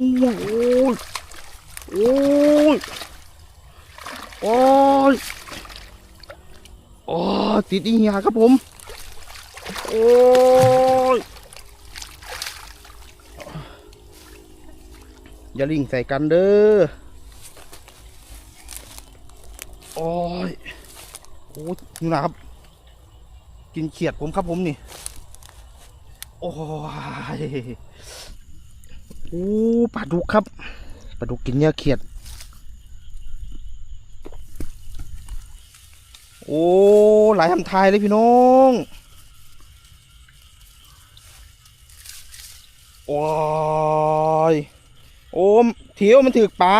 โอ้ยโอ้ยโอ้ยโอ้ยติดอีหียครับผม โอ้ยอย่าลิงใส่กันเด้อ โอ้ยโอ้ยนี่นะครับ กินเขียดผมครับผมนี่ โอ้ย โอ้ปลาดุกครับปลาดุกกินเนื้อเขียด โอ้หลายทำทายเลยพี่น้องโอ้ยโอ้มเทียวมันถือปลา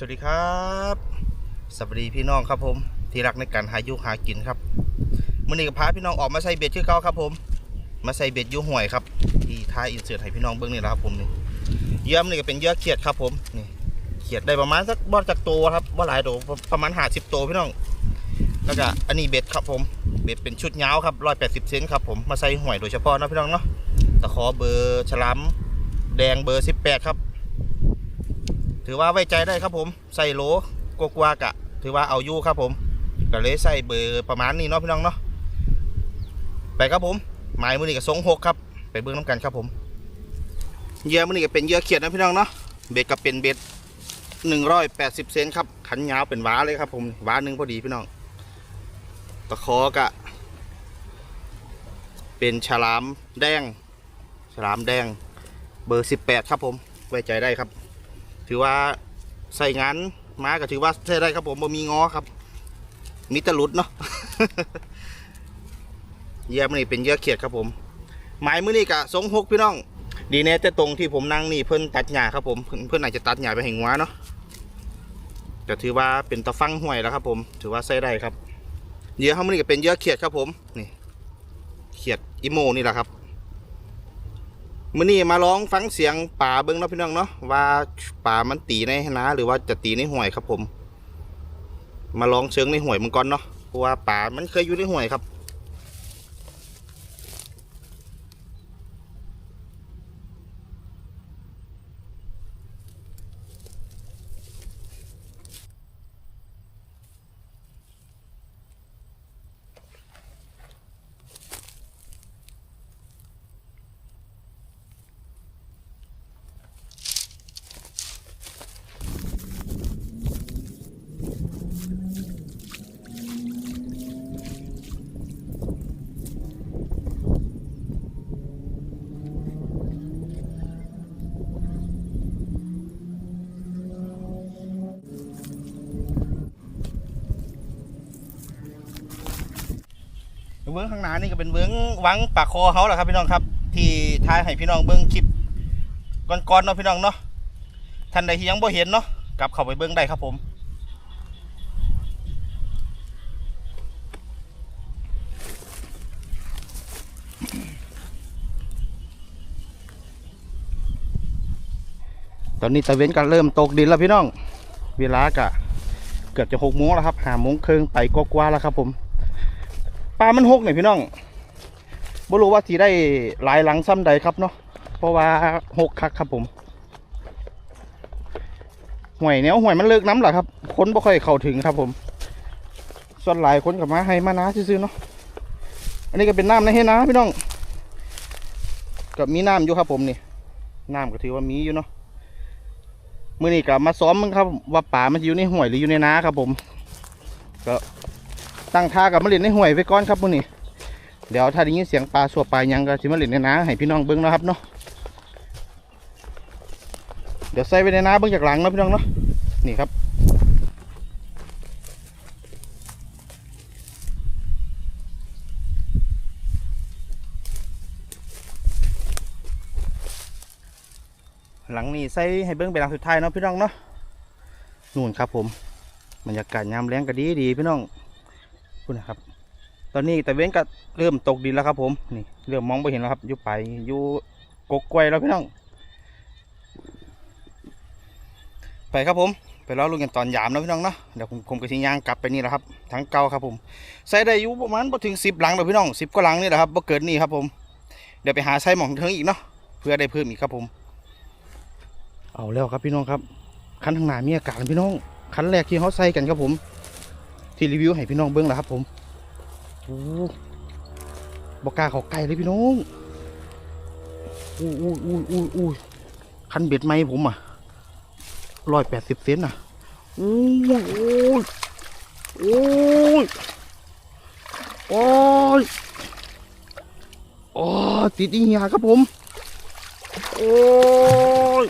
สวัสดีครับ สวัสดีพี่น้องครับผม ที่รักในการหายุหากินครับมื่อนี้ก็พาพี่น้องออกมาใส่เบ็ดชื่อเก่าครับผม มาใส่เบ็ดอยูห่วยครับ ที่ท้ายอินเสิร์ตให้พี่น้องเบื้องนี่แหละครับผมนี่เยื่อมนี่ก็เป็นเยื่อเขียดครับผมนี่เขียดได้ประมาณสักบอจากตัวครับว่าหลายตัวประมาณหาสิบตัวพี่น้องแล้วก็อันนี้เบ็ดครับผมเบ็ดเป็นชุดยาครับร้อยแปดสิบเซนครับผมมาใส่ห่วยโดยเฉพาะนะพี่น้องเนาะตะขอเบอร์ฉลามแดงเบอร์สิบแปดครับ ถือว่าไว้ใจได้ครับผมใส่โหลกกวากะ ถือว่าเอาอยู่ครับผมก็เลยใส่เบอร์ประมาณนี้เนาะพี่น้องเนาะไปครับผมหมายมือนี่กับทรงหกครับไปเบื้องน้ำกันครับผมเยื่อมือนี่ก็เป็นเยื่อเขียดนะพี่น้องเนาะเบ็ดก็เป็นเบ็ดหนึ่งร้อยแปดสิบเซนครับขันยาวเป็นหวาเลยครับผมหวาหนึ่งพอดีพี่น้องตะขอกะ เป็นฉลามแดง ฉลามแดงเบอร์สิบแปดครับผม ไว้ใจได้ครับ ถือว่าใส่งานมาก็ถือว่าใช้ได้ครับผมบ่มีงอครับ มีตะลุดเนาะเยี่ยมนี่เป็นเยื่อเขียดครับผมหมายมือนี่กะสงหกพี่น้อง ดีแน่แต่ตรงที่ผมนั่งนี่เพิ่อนตัดหญ้าครับผม เพิ่นเพิ่นอาจจะตัดหญ้าไปให้งัวเนาะแต่ถือว่าเป็นตะฟังห่วยแล้วครับผม ถือว่าใช้ได้ครับเยื่อเขามือนี่ก็เป็นเยื่อเขียดครับผมนี่เขียดอิโมนี่แหละครับ มื่อนี้มาร้องฟังเสียงป่าเบิ้งเนาะพี่น้องเนาะว่าป่ามันตีในนาหรือว่าจะตีในห่วยครับผม มาลองเชิงในห่วยมันก่อนเนาะเพราะว่าป่ามันเคยอยู่ในห่วยครับ เบื้องข้างหน้านี่ก็เป็นเบื้องวังปากคอเขาแหละครับพี่น้องครับ ที่ท้ายให้พี่น้องเบื้องคลิปก่อนๆเนาะพี่น้องเนาะท่านใดที่ยังบ่เห็นเนาะกลับเข้าไปเบื้องได้ครับผมตอนนี้ตะเวนก็เริ่มตกดินแล้วพี่น้อง เวลากะ เกือบจะหกโมงแล้วครับหาโมงครึ่งไปกว่าๆแล้วครับผม ปลามันหกเนี่ยพี่น้องบ่รู้ว่าสีได้หลายหลังซ้ำใดครับเนาะเพราะว่าหกคักครับผมห่วยเนี้ยห่วยมันเลิกน้ำเหรอครับคนบ่ค่อยเข้าถึงครับผม ส่วนหลายคนกับมาให้มานาซื้อๆเนาะอันนี้ก็เป็นน้ำในให้นะพี่น้องก็มีน้ำอยู่ครับผมนี่น้ำก็ถือว่ามีอยู่เนาะมื่อนี้ก็มาซ้อมมึงครับ ว่าป่ามันอยู่ในห่วยหรืออยู่ในน้าครับผม ก็ ตั้งท่ากับมาเล่นในห่วยไว้ก่อนครับมื่อนี้เดี๋ยวถ้าได้ยินเสียงปลาสวบปลายังก็สิมาเล่นในน้าให้พี่น้องเบิ้งนะครับเนาะเดี๋ยวใส่ไว้ในน้าเบิ้งจากหลังนะพี่น้องเนาะนี่ครับหลังนี้ใส่ให้เบิ้งเป็นหลังสุดท้ายเนาะพี่น้องเนาะนู่นครับผมบรรยากาศยามแรงก็ดีดีพี่น้อง คุณนะครับ ตอนนี้แต่เว้นก็เริ่มตกดินแล้วครับ ผมนี่เริ่มมองไปเห็นแล้วครับอยู่ไปอยู่กกกวยแล้วพี่น้อง ไปครับผม ไปรอลุงกันตอนยามนะพี่น้องเนาะเดี๋ยวผมผมกับทีย่างกลับไปนี่แหละครับทั้งเก่าครับผมใส่ได้อยู่ประมาณบ่ถึงสิบหลังเดี๋ยวพี่น้องสิบกว่าหลังนี่แหละครับบ่เกินนี่ครับผมเดี๋ยวไปหาใส่หมองเทิงอีกเนาะเพื่อได้เพิ่มอีกครับผม เอาแล้วครับพี่น้องครับคันทางหน้ามีอากาศพี่น้องคันแรกที่เขาใส่กันครับผม ที่รีวิวให้พี่น้องเบิ้งแหละครับผมโอ้บอกกาเขาไก่เลยพี่น้องอู้อู้อู้อู้อู้คันเบ็ดไม้ผมอะร้อยแปดสิบเซนอะอู้โอ้ยโอ้ยโอ้ยโอ้ยติดอีหียครับผม โอ้ย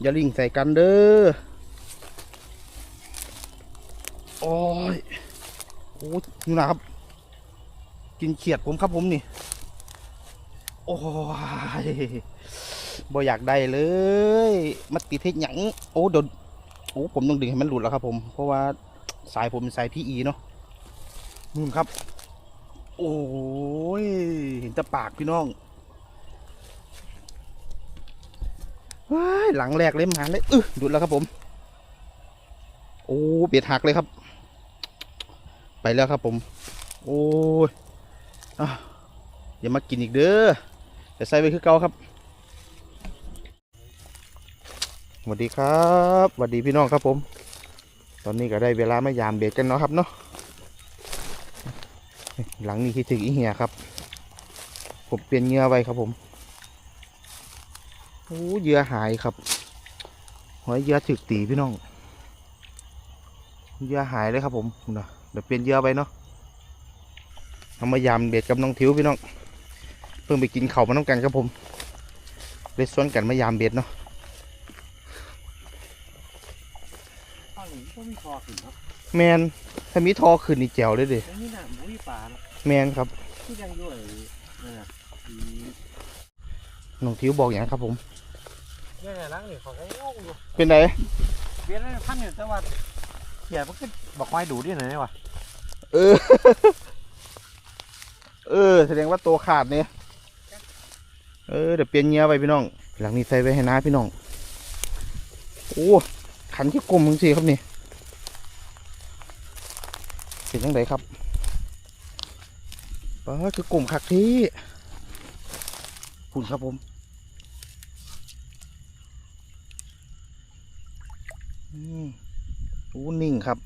อย่าลิงใส่กันเด้อ โอ้ยโอ้ยนี่นะครับ กินเขียดผมครับผมนี่ โอ้ยบ่อยากได้เลย มาติดเทศหยังโอ้เดี๋ยวโอ้ผมต้องดึงให้มันหลุดแล้วครับ ผม เพราะว่าสายผมเป็นสายพีอีเนาะนู่นครับ โอ้ยเห็นแต่ปากพี่น้องว้ายหลังแรกเลยมาเลยอึดุดแล้วครับผม โอ้เบียดหักเลยครับ ไปแล้วครับผม โอ้ยอย่ามากินอีกเด้อจะใส่ไปคือเก่าครับสวัสดีครับสวัสดีพี่น้องครับผม ตอนนี้ก็ได้เวลามายามเบ็ดกันเนาะครับเนาะหลังนี้คิดถึงอีเหียครับ ผมเปลี่ยนเหงื่อไว้ครับผมโอ้เหยื่อหายครับหอยเหยื่อถึกตีพี่น้องเหยื่อหายเลยครับผมนะ เดี๋ยวเปลี่ยนเหยื่อไปเนาะเอามายำเบ็ดกับน้องทิวพี่น้องเพิ่งไปกินเขาวมาน้องกันครับผมเลยสวนกันมายำเบ็ดเนาะข้าวหลีก็มีคอขึ้นเนาะแมนถ้ามีทอขึ้นนี่แจ๋วเลยเดิแล้วนี่น่ะหมูมีปลาเนาะแมนครับที่ยังอยู่ไอ้นั่นน่ะอีน้องทิวบอกอย่างครับผมเนี่ยเนี่ยล้างนี่เขาก็งงอยู่เป็นไรเบียดพันอยู่แต่ว่าเขียมันก็บอกไม้ดูดิหน่อยนี่วะ เออ เออ แสดงว่าตัวขาดเนี่ยเออเดี๋ยวเปลี่ยนเหยื่อไปพี่น้อง หลังนี้ใส่ไว้ให้น้าพี่น้อง โอ้ขันที่กลมจริงๆครับนี่เป็นยังไงครับป้าคือกลมคักที่คุณครับผมอืมโอ้นิ่งครับ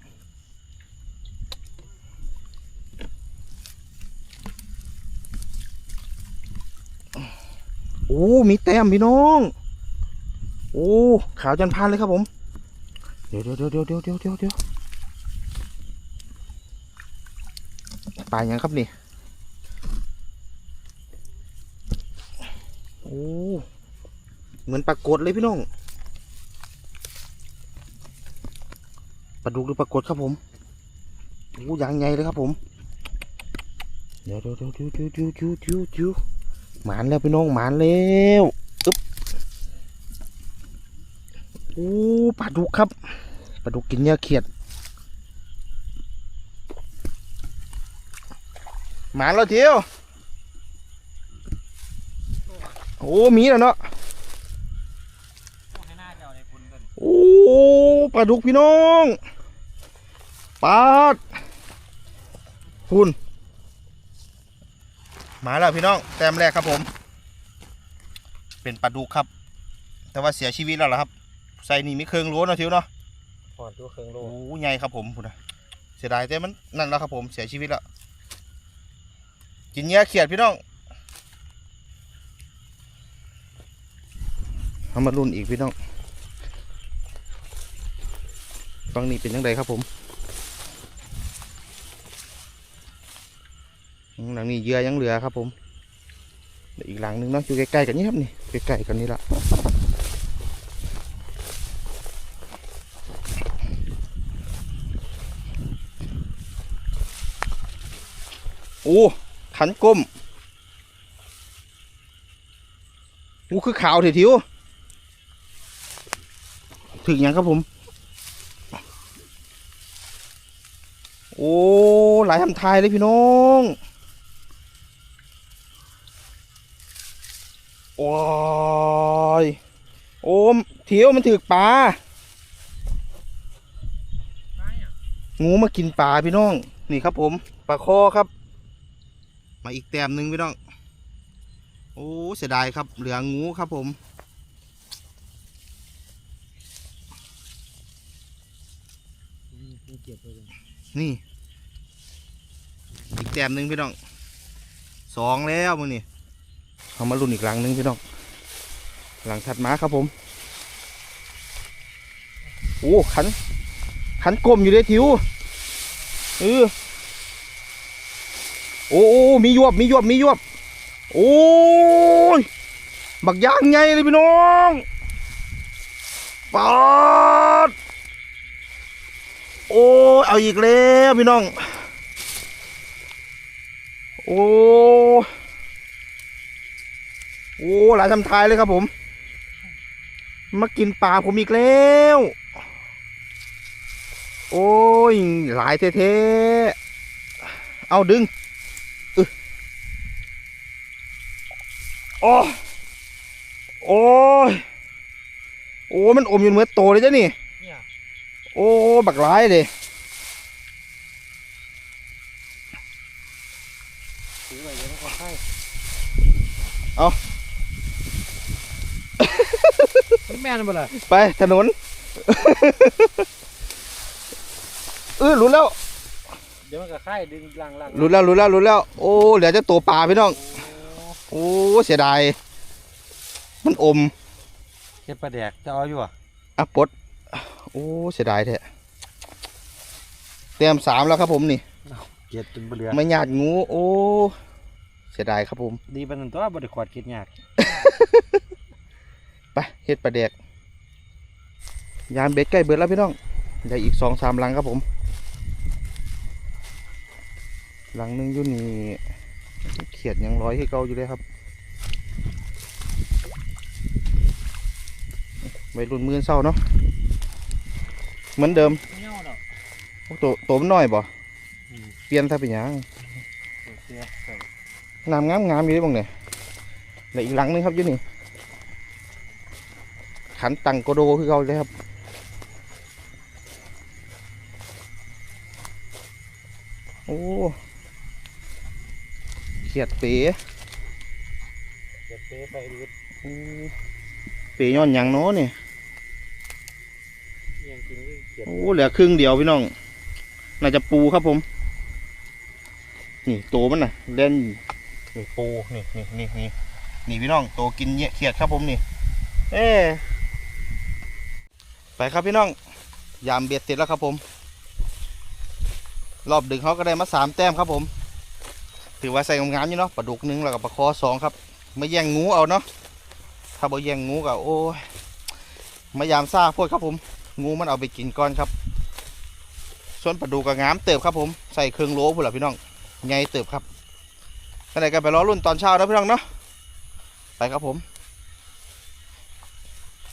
โอ้มีแต้มพี่น้อง โอ้ขาวจันพันเลยครับผม เดี๋ยวเดี๋ยวเดี๋ยวเดี๋ยวเดี๋ยวเดี๋ยวเดี๋ยวปลายังครับนี่ โอ้ เหมือนปลากดเลยพี่น้อง ปลาดุกหรือปลากดครับผม โอ้ยางใหญ่เลยครับผม เดี๋ยวเดี๋ยวเดี๋ยวเดี๋ยวเดี๋ยวเดี๋ยวเดี๋ยว หมานแล้วพี่น้องหมานแล้วอึ๊บโอ้ปลาดุกครับปลาดุกกินเนื้อเขียดหมานแล้วเทียวโอ้มีแล้วเนาะโอ้ปลาดุกพี่น้องปลาดคุณ มาแล้วพี่น้องแต้มแรกครับผม เป็นปลาดุกครับ แต่ว่าเสียชีวิตแล้วล่ะครับ ใส่นี่มีเครื่องโล้นเนาะทิวเนาะถอดตัวเครื่องโลโอ้ใหญ่ครับผมคุณนะเสียดายแต่มันนั่นแล้วครับผมเสียชีวิตแล้วกินเนื้อเขียดพี่น้องเอามารุ่นอีกพี่น้องฟังนี่เป็นยังไงครับผมอืม หลังนี้เยื่อยังเหลือครับผมเดี๋ยวอีกหลังหนึงเนาะอยู่ใกล้ๆกันนี่ครับนี่ใกล้ๆกันนี่ละโอ้ขันก้มโอ้คือขาวเถอะทิวถึงยังครับผม โอ้ หลายทำทายเลยพี่น้อง โอ้ยโอ้มเทียวมันถือปลางูมากินปลาพี่น้อง นี่ครับผมปลาคอครับ มาอีกแต้มหนึ่งพี่น้อง โอ้เสียดายครับ เหลืองูครับผมนี่ อีกแต้มหนึ่งพี่น้องสองแล้วมึงนี่ เอามาลุ้นอีกหลังนึงพี่น้องหลังถัดมาครับผมโอ้ขันขันกลมอยู่เลยทิวเออโอ้โอ้มียวบมียวบมียวบโอ้ยบักย่างไงเลยพี่น้องปาดโอ้ยเอาอีกแล้วพี่น้อง โอ้ โอ้หลายทำทายเลยครับผม มากินปลาผมอีกแล้ว โอ้ย หลายเท่ๆเอาดึงอึโอ้โอ้ยโอ้มันอมอยู่เหมือนโตเลยจ้ะนี่เนี่ยโอ้ บักร้ายเลยถือไว้เดี๋ยวมันก็ให้เอา แม่นบ่ล่ะไปถนน เออรู้แล้ว เดี๋ยวมันก็ให้ดึงล่างล่างรู้แล้วรู้แล้วรู้แล้ว โอ้เหลือจะตัวปลาพี่น้อง โอ้เสียดาย มันอมเก็บปลาแดกจะเอาอยู่อะอะปลดโอ้เสียดายแท้เตรียมสามแล้วครับผมนี่เก็บจนบ่เหลือไม่ญาติงู โอ้ เสียดายครับผม ดีปานนั้นตัวบ่ได้ขวดเก็บยากไป เฮ็ดปลาแดก ยามเบ็ดใกล้เบิดแล้วพี่น้องได้อีกสองสามลังครับผมหลังหนึงอยู่นี่เขียดยังร้อยให้เก่าอยู่เลยครับไว้รุ่นมือเศร้าเนาะเหมือนเดิมเงี้ยวดอกโอ้ตัวตัวมันน้อยบ่อืมเปลี่ยนถ้าเป็นหยังเสียใส่น้ำงามงามๆอยู่ได้บ้างเนี่ยแล้วอีกหลังหนึงครับอยู่นี่ ขันตังโกโดคือเขาเลยครับโอ้เขียดเป๋เก็บเปไปดูโอ้เป๋ย้อนหยังเนาะเนี่ยยังกินก็เก็บโอ้เหลือครึ่งเดียวพี่น้อง น่าจะปูครับผม นี่โตมันน่ะเล่นนี่ปูนี่นี่นี่นี่นี่พี่น้องโตกินเนี่ยเขียดครับผมนี่ เอ้ ไปครับพี่น้อง ยามเบ็ดเสร็จแล้วครับผม รอบดึงเขาก็ได้มาสามแต้มครับผม ถือว่าใส่งามๆอยู่เนาะปลาดุกหนึ่งแล้วก็ปลาคอสองครับไม่แย่งงูเอาเนาะ ถ้าบ่แย่งงูก็โอ้ย มายามซ่าโพดครับผม งูมันเอาไปกินก่อนครับ ส่วนปลาดุกก็งามเติบครับผม ใส่เครื่องโลพุ่นละพี่น้องใหญ่เติบครับก็ไหนกันไปรอรุ่นตอนเช้านะพี่น้องเนาะ ไปครับผม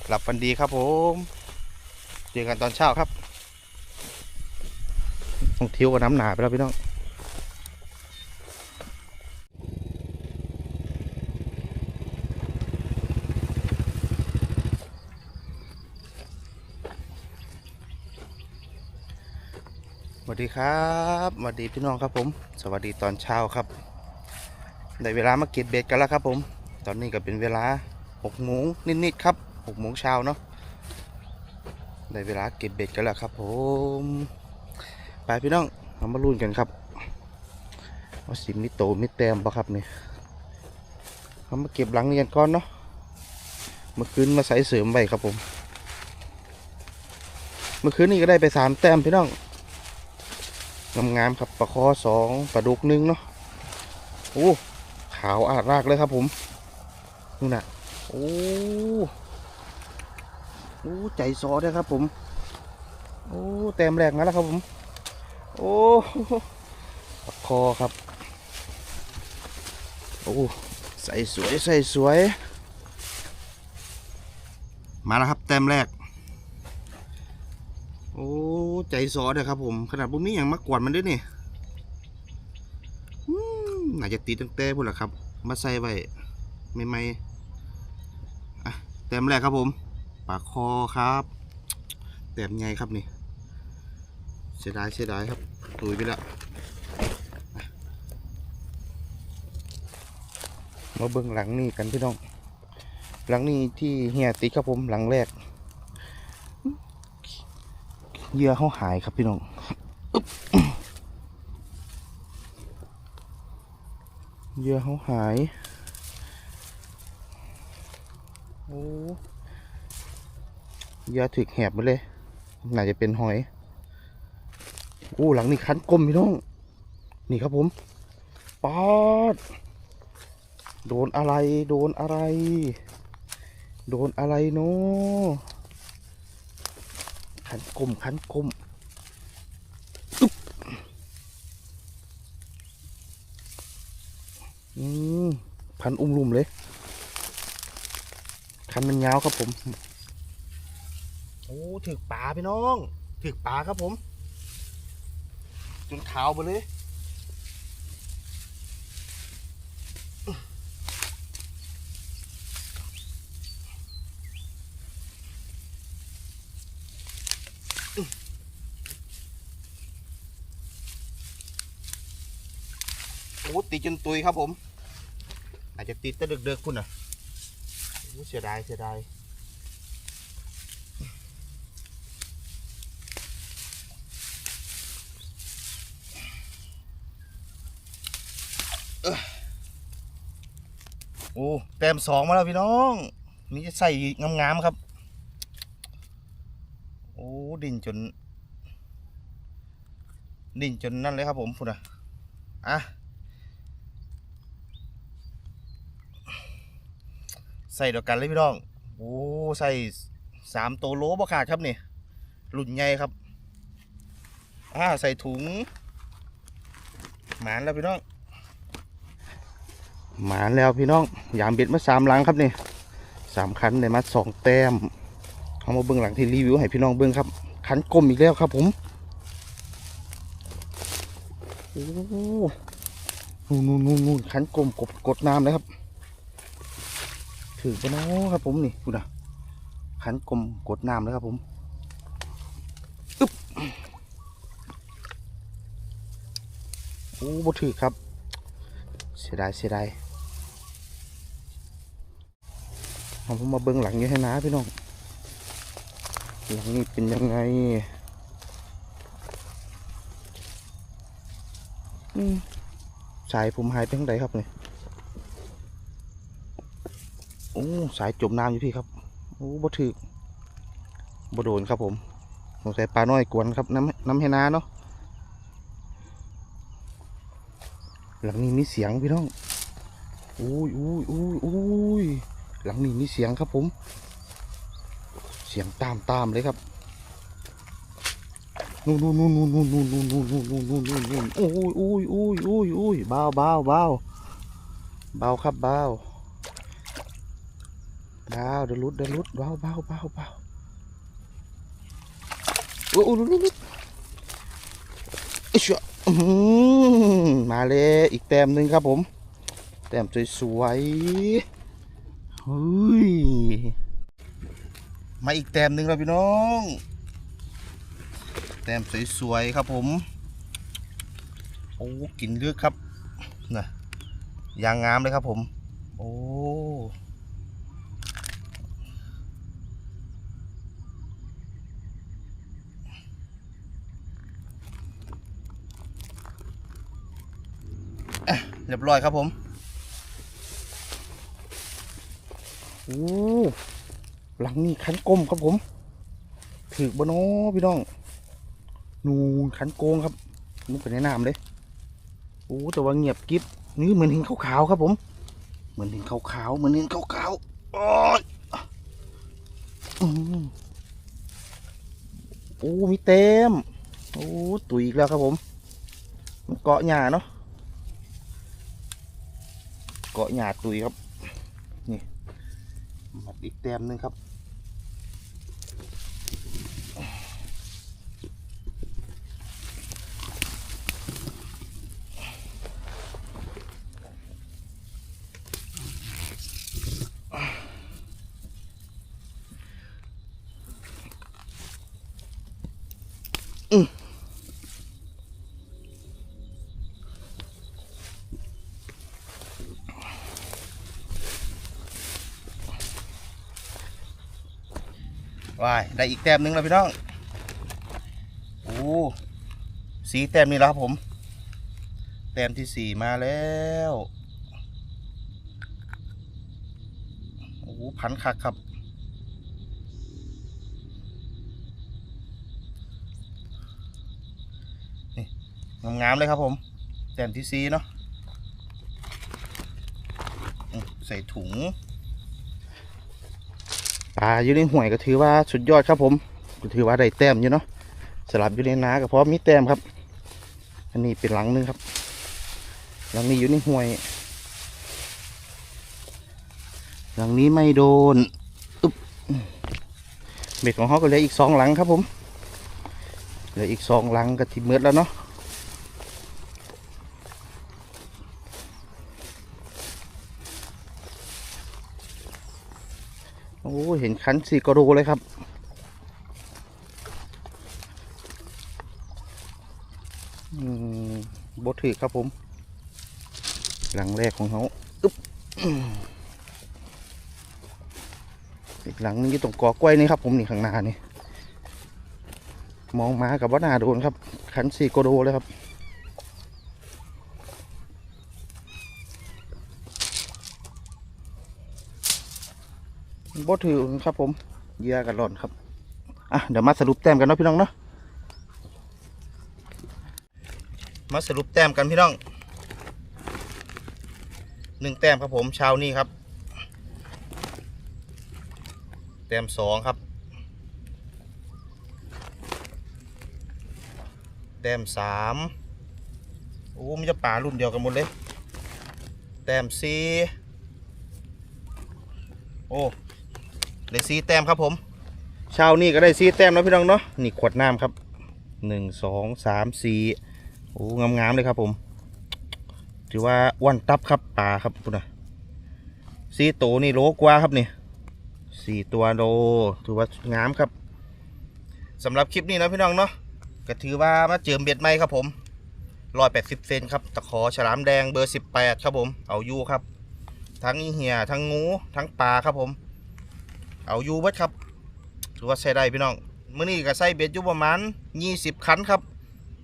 หลับฝันดีครับผม จอกันตอนเช้าครับต้องเที่ยวกับน้ำหนาไปแล้วพี่น้องสวัสดีครับสวัสดีพี่น้องครับผม สวัสดีตอนเช้าครับได้เวลามาเก็บเบ็ดกันแล้วครับผม ตอนนี้ก็เป็นเวลาหกโมงนิดๆครับหกโมงเช้าเนาะ ได้เวลาเก็บเบ็ดกันแล้วครับ ผมไปพี่น้องเอามาลุ้นกันครับว่าสิมิโตมิแตมปะครับนี่เอามาเก็บหลังนี้กันก่อนเนาะเมื่อคืนมาใส่เสริมไว้ครับผม เมื่อคืนนี้ก็ได้ไปสามแต้มพี่น้องงามๆครับปลาคอสองปลาดุกหนึ่งเนาะโอ้ขาวอาดรากเลยครับผมนู่นน่ะโอ้ โอ้ใจซอด้วยครับผม โอ้แต้มแรกมาแล้วครับผม โอ้คอครับ โอ้ใส่สวยใส่สวย มาแล้วครับ แต้มแรก โอ้ใจซอเด้อครับผม ขนาดบุมีอย่างมากวามันด้วยนี่อืมน่าจะตีตั้งแต่พุ่นละครับ มาใส่ไว้ไม่ไม่แต้มแรกครับผม ปากคอครับแต้มไงครับนี่ เสียดายเสียดายครับตุยไปแล้วมาเบิ่งหลังนี่กันพี่น้อง หลังนี้ที่เฮียติครับผมหลังแรกเยื่อเขาหายครับพี่น้องเยื่อเขาหาย โอ้ ยาถึกแหบมาเลยน่าจะเป็นหอยโอ้หลังนี่คันกลมพี่น้อง นี่ครับผมปอดโดนอะไร โดนอะไร โดนอะไรเนาะคันกลมคันกลมอึ๊บอืมพันอุ้มลุมเลย คันมันยาวครับผม โอ้ถึกป่าพี่น้อง ถึกป่าครับผม จนขาวไปเลยโอ้ติดจนตุยครับผม อาจจะติดแต่เด็กๆคุณอะโอ้เสียดายเสียดาย โอ้แต้มสองมาแล้วพี่น้อง นี่จะใส่งามๆครับ โอ้ดินจน ดินจนนั่นเลยครับผมพุ่นอะอะใส่เดียวกันเลยพี่น้อง โอ้ใส่สามตัวโลบ่ขาดครับนี่รุ่นใหญ่ครับอ่าใส่ถุงหมานแล้วพี่น้อง หมานแล้วพี่น้องยามเบ็ดมาสามหลังครับนี่สามคันได้มาสองแต้มเอามาเบื้องหลังที่รีวิวให้พี่น้องเบื้องครับ คันกลมอีกแล้วครับผมโอ้นู่นนู่นนู่นนู่นคันกลมกดกดน้ำเลยครับ ถือปะเนาะครับผมนี่ดูนะขันกลมกดน้ำเลยครับผมอึ๊บโอ้บ่ถือครับ เสียดายเสียดายเอา ผมมาเบิ้งหลังอยู่ให้นะพี่น้อง หลังนี้เป็นยังไงอืมสายผมหายไปทางใดครับเนี่ยโอ้สายจมน้ำอยู่พี่ครับโอ้บ่ถึกบ่โดนครับผมสงสัยปลาน้อยกวนครับน้ำน้ำให้นาเนาะหลังนี้มีเสียงพี่น้องอุ้ยอุ้ยอุ้ยอุ้ย หลังนี้มีเสียงครับผม เสียงตามตามเลยครับนู่นนู่นนู่นนู่นนู่นนู่นนู่นนู่นนู่นนู่นนู่นนู่นโอ้ยโอ้ยโอ้ยโอ้ยโอ้ยเบาเบาเบาเบาครับเบาเบาเดี๋ยวหลุดเดี๋ยวหลุดเบาเบาเบาเบาโอ้โหหลุดหลุดอิ๊ยเชี่ยอื้อหือมาเลยอีกแต้มหนึ่งครับผม แต้มสวยๆ ฮ้ยมาอีกแต้มหนึ่งแล้วพี่น้อง แต้มสวยๆครับผมโอ้กินเลือกครับน่ะยางงามเลยครับผม โอ้เรียบร้อยครับผม โอ้หลังนี่ขันกลมครับผม ถือบนโนพี่น้อง นูนขันโกงครับมุกไปในน้ำเลยโอ้แต่ว่าเงียบกิ๊บนี่เหมือนห็นขาวๆครับผม เหมือนห็นขาวๆเหมือนห็นขาวๆโอ้ยโอ้มีเต็มโอ้ตุยอีกแล้วครับผมมันเกาะหญ้าเนาะเกาะหยาตุยครับ อีกแต้มนึงครับ ว้ายได้อีกแต้มหนึงแล้วพี่น้องโอ้สีแต้มนี่แล้วครับผม แต้มที่สี่มาแล้วโอ้โหพันคักครับนี่งามๆเลยครับผม แต้มที่สี่เนาะใส่ถุง ปลาอยู่ในห่วยก็ถือว่าสุดยอดครับผมก็ถือว่าได้แต้มอยู่เนาะสลับอยู่ในน้าก็เพราะมีแต้มครับ อันนี้เป็นหลังนึงครับ หลังนี้อยู่ในห่วย หลังนี้ไม่โดนอึ๊บเบ็ดของเขาก็เหลืออีกสองหลังครับผมเหลืออีกสองหลังก็ที่เมืดแล้วเนาะ โอ้เห็นคันสี่กระโดเลยครับ อืมบดถือครับผม หลังแรกของเขาอึ๊บอีกหลังนึงอยู่ตรงกอกล้วยนี่ครับผมนี่ข้างหน้านี่ มองมากับว่านาโดนครับขันสี่โกโดเลยครับ บดถือครับผมเยื่อกันหล่อนครับอะเดี๋ยวมาสรุปแต้มกันเนาะพี่น้องเนาะมาสรุปแต้มกันพี่น้องหนึ่งแต้มครับผมเช้านี้ครับ แต้มสองครับ แต้มสามโอ้มีจะป่ารุ่นเดียวกันหมดเลย แต้มสี่โอ้ ได้สี่แต้มครับผมเช้านี้ก็ได้สี่แต้มแล้วพี่น้องเนาะนี่ขวดน้ำครับหนึ่งสองสามสี่โอ้งามๆเลยครับผม ถือว่าอ้วนตับครับปลาครับคุณนะสี่ตัวนี่โลกว่าครับนี่สี่ตัวโลถือว่างามครับสำหรับคลิปนี้นะพี่น้องเนาะก็ถือว่ามาเจิมเบ็ดไหมครับผมร้อยแปดสิบเซนครับตะขอฉลามแดงเบอร์สิบแปดครับผมเอาอยู่ครับ ทั้งอีเหียทั้งงูทั้งปลาครับผม เอาอยู่เบิดครับถือว่าใช้ได้พี่น้องมื้อนี้ก็ใส่เบ็ดอยู่ประมาณยี่สิบคันครับ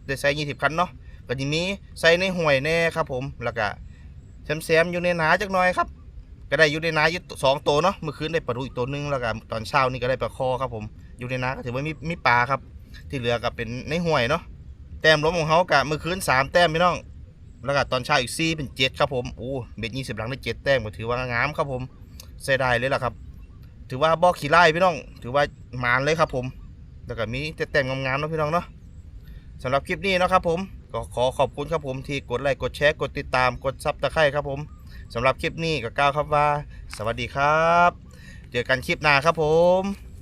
ได้ใส่ยี่สิบคันเนาะก็จะมีใส่ในห่วยแน่ครับผมแล้วก็แซมๆอยู่ในนาจักหน่อยครับก็ได้อยู่ในนาอยู่สองตัวเนาะเมื่อคืนได้ปลาดุอีกตัวหนึงแล้วก็ตอนเช้านี่ก็ได้ปลาคอครับผมอยู่ในนาก็ถือว่ามีมีปลาครับ ที่เหลือก็เป็นในห่วยเนาะแต้มรวมของเขากะเมื่อคืนสามแต้มพี่น้อง แล้วก็ตอนเช้าอีกสี่เป็นเจ็ดครับผมโอ้เบ็ดยี่สิบหลังได้เจ็ดแต้มก็ถือว่างามครับผมใส่ได้เลยล่ะครับ ถือว่าบอขี่ไล่พี่น้อง ถือว่าหมานเลยครับผม แล้วก็มีแต่แต้มงามๆนะพี่น้องเนาะสำหรับคลิปนี้นะครับผมก็ขอขอบคุณครับผมที่กดไลค์กดแชร์กดติดตามกดซับตะไคร่ครับผมสำหรับคลิปนี้ก็กล่าวครับว่า สวัสดีครับ เจอกันคลิปหน้าครับผม